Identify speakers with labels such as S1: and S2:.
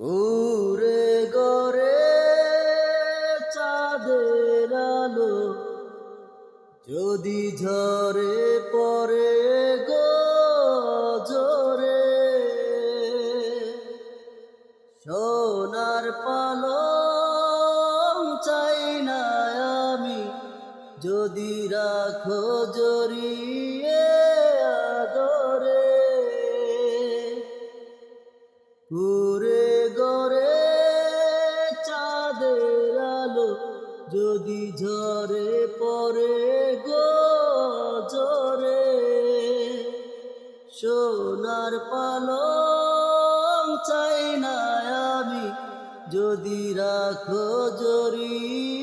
S1: কুরে গরে চাঁদের আলো, যদি ঝরে পরে গো জোরে। সোনার পালং চাই না আমি, যদি রাখো জড়িয়ে আদরে। ঘুরে যদি ঝরে পরে গো জরে সোনার পালং চাই না আমি যদি রাখো জড়িয়ে